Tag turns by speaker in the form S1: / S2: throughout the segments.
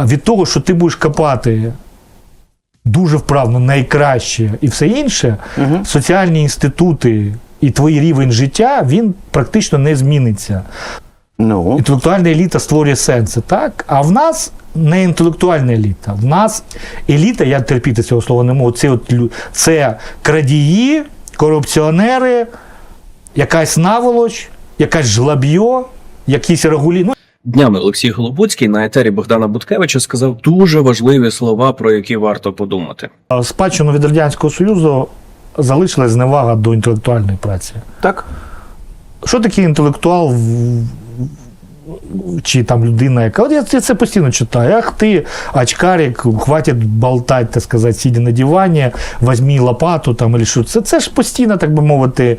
S1: від того, що ти будеш копати дуже вправно найкраще і все інше, соціальні інститути і твій рівень життя він практично не зміниться.
S2: Ну,
S1: Інтелектуальна еліта створює сенси, так? А в нас не інтелектуальна еліта. В нас еліта, я терпіти цього слова не можу. Це, от, це крадії, корупціонери, якась наволоч, якась жлаб'йо, якісь регулі. Ну,
S3: Днями Олексій Голобуцький на етері Богдана Буткевича сказав дуже важливі слова, про які варто подумати.
S1: спадщину від Радянського Союзу залишилась зневага до інтелектуальної праці.
S2: так.
S1: Що таке інтелектуал в- чи там людина, яка. От я це, постійно читаю. Ах ти, очкарик, хватить болтати, так сказати, сидя на дивані, візьмі лопату там, або що. Це, це ж постійно, так би мовити.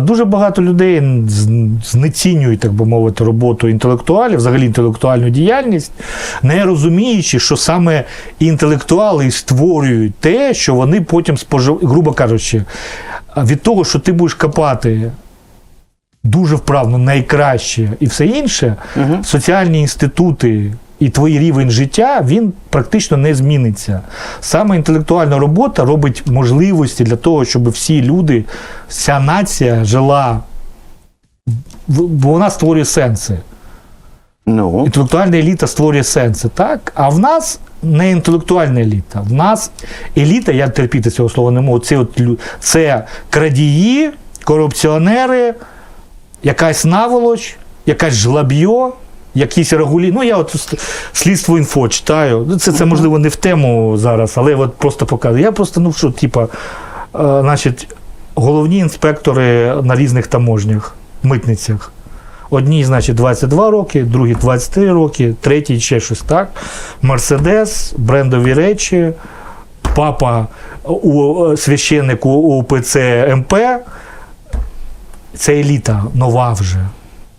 S1: Дуже багато людей знецінюють, так би мовити, роботу інтелектуалів, взагалі інтелектуальну діяльність, не розуміючи, що саме інтелектуали створюють те, що вони потім споживають, грубо кажучи, від того, що ти будеш копати дуже вправно найкраще і все інше, соціальні інститути і твій рівень життя він практично не зміниться. Саме інтелектуальна робота робить можливості для того, щоб всі люди, вся нація жила, бо вона створює сенси.
S2: Ну,
S1: Інтелектуальна еліта створює сенси, так? А в нас не інтелектуальна еліта. В нас еліта, я терпіти цього слова не можу. Це, от, це крадії, корупціонери, якась наволоч, якась жлаб'йо, якісь регулі. Ну, я от слідство інфо читаю. Ну, Це, це можливо не в тему зараз, але от просто показую. Я просто, ну що, типа, е, значить, головні інспектори на різних таможнях, митницях. Одній, значить, 22 роки, другі 23 роки, третій ще щось так. Мерседес, брендові речі, папа у е, священник у УПЦ МП. Це еліта нова вже.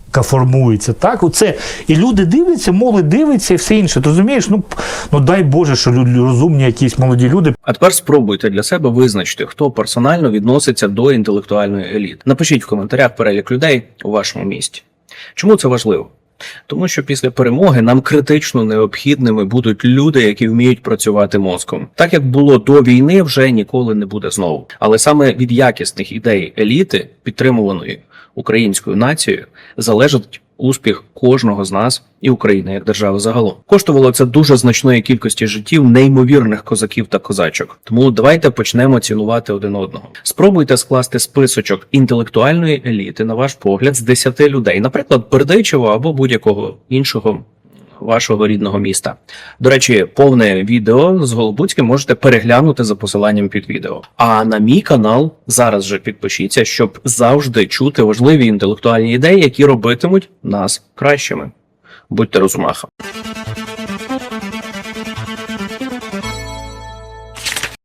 S1: Яка формується, так? Оце. І люди дивляться, молодь дивиться і все інше. Ти розумієш? Ну, ну дай Боже, що люди розумні якісь молоді люди
S3: А тепер спробуйте для себе визначити, хто персонально відноситься до інтелектуальної еліти. Напишіть в коментарях перелік людей у вашому місті. Чому це важливо? Тому що після перемоги нам критично необхідними будуть люди, які вміють працювати мозком. Так як було до війни, вже ніколи не буде знову. Але саме від якісних ідей еліти, підтримуваної українською нацією, залежить успіх кожного з нас і України як держави загалом. Коштувало це дуже значної кількості життів неймовірних козаків та козачок. Тому давайте почнемо цінувати один одного. Спробуйте скласти списочок інтелектуальної еліти, на ваш погляд, з 10 людей, наприклад, Бердичева або будь-якого іншого. Вашого рідного міста. До речі, повне відео з Голобуцьким можете переглянути за посиланням під відео. А на мій канал зараз же підпишіться, щоб завжди чути важливі інтелектуальні ідеї, які робитимуть нас кращими. Будьте розумаха.